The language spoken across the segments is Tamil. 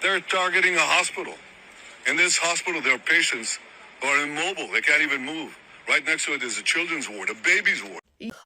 They're targeting a hospital. In this hospital, there are patients who are immobile. They can't even move. Right next to it is a children's ward, a baby's ward.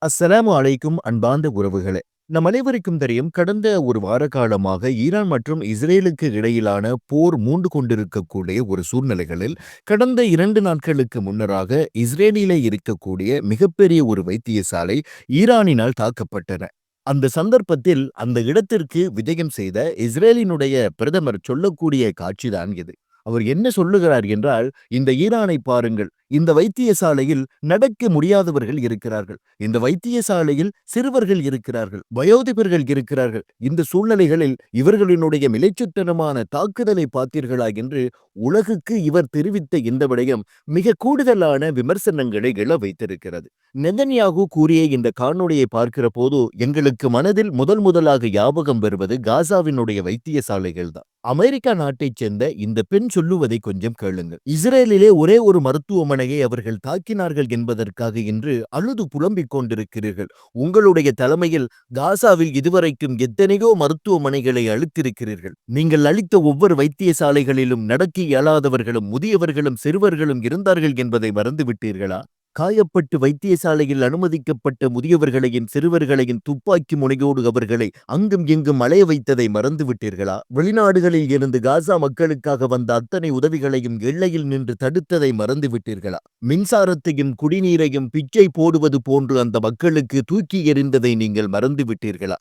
அஸ்ஸலாமு அலைக்கும் அன்பார்ந்த உறவுகளே நம் அனைவருக்கும் தெரியும் கடந்த ஒரு வார காலமாக ஈரான் மற்றும் இஸ்ரேலுக்கு இடையிலான போர் மூண்டு கொண்டிருக்கக்கூடிய ஒரு சூழ்நிலைகளில் கடந்த இரண்டு நாட்களுக்கு முன்னராக இஸ்ரேலிலே இருக்கக்கூடிய மிகப்பெரிய ஒரு வைத்தியசாலை ஈரானினால் தாக்கப்பட்டன அந்த சந்தர்ப்பத்தில் அந்த இடத்திற்கு விஜயம் செய்த இஸ்ரேலினுடைய பிரதமர் சொல்லக்கூடிய காட்சிதான் இது. அவர் என்ன சொல்லுகிறார் என்றால் இந்த ஈரானை பாருங்கள் இந்த வைத்தியசாலையில் நடக்க முடியாதவர்கள் இருக்கிறார்கள். இந்த வைத்தியசாலையில் சிறுவர்கள் இருக்கிறார்கள் வயோதிபர்கள் இருக்கிறார்கள். இந்த சூழ்நிலைகளில் இவர்களினுடைய மிலைச்சுத்தனமான தாக்குதலை பார்த்தீர்களா என்று உலகுக்கு இவர் தெரிவித்த இந்த விடயம் மிக கூடுதலான விமர்சனங்களை எழ வைத்திருக்கிறது. நெதன்யாகு கூறிய இந்த காணொளியை பார்க்கிற போது எங்களுக்கு மனதில் முதல் முதலாக ஞாபகம் வருவது காசாவினுடைய வைத்தியசாலைகள் தான். அமெரிக்கா நாட்டைச் சேர்ந்த இந்த பெண் சொல்லுவதை கொஞ்சம் கேளுங்கள். இஸ்ரேலிலே ஒரே ஒரு மருத்துவமனை மருத்துவமனையை அவர்கள் தாக்கினார்கள் என்பதற்காக இன்று அழுது புலம்பிக் கொண்டிருக்கிறீர்கள். உங்களுடைய தலைமையில் காசாவில் இதுவரைக்கும் எத்தனையோ மருத்துவமனைகளை அளித்திருக்கிறீர்கள் நீங்கள் அளித்த ஒவ்வொரு வைத்தியசாலைகளிலும் நடக்க இயலாதவர்களும் முதியவர்களும் சிறுவர்களும் இருந்தார்கள் என்பதை மறந்துவிட்டீர்களா? காயப்பட்டு வைத்தியசாலையில் அனுமதிக்கப்பட்ட முதியவர்களையும் சிறுவர்களையும் துப்பாக்கி முனையோடு அவர்களை அங்கும் இங்கும் அலைய வைத்ததை மறந்துவிட்டீர்களா வெளிநாடுகளில் இருந்து காசா மக்களுக்காக வந்த அத்தனை உதவிகளையும் எல்லையில் நின்று தடுத்ததை மறந்துவிட்டீர்களா மின்சாரத்தையும் குடிநீரையும் பிச்சை போடுவது போன்று அந்த மக்களுக்கு தூக்கி எறிந்ததை நீங்கள் மறந்துவிட்டீர்களா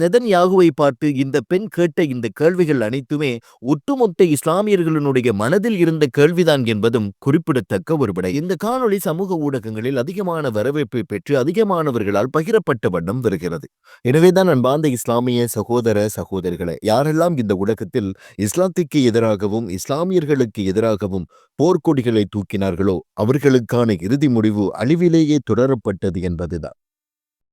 நெதன்யாகுவை பார்த்து இந்த பெண் கேட்ட இந்த கேள்விகள் அனைத்துமே ஒட்டுமொத்த இஸ்லாமியர்களுடைய மனதில் இருந்த கேள்விதான் என்பதும் குறிப்பிடத்தக்க ஒரு விடை. இந்த காணொளி சமூக ஊடகங்களில் அதிகமான வரவேற்பை பெற்று அதிகமானவர்களால் பகிரப்பட்ட வண்ணம் வருகிறது. எனவேதான் அன்பார்ந்த இஸ்லாமிய சகோதர சகோதரிகளை யாரெல்லாம் இந்த உலகத்தில் இஸ்லாத்துக்கு எதிராகவும் இஸ்லாமியர்களுக்கு எதிராகவும் போர்க்கொடிகளை தூக்கினார்களோ அவர்களுக்கான இறுதி முடிவு அழிவிலேயே தொடரப்பட்டது என்பதுதான்.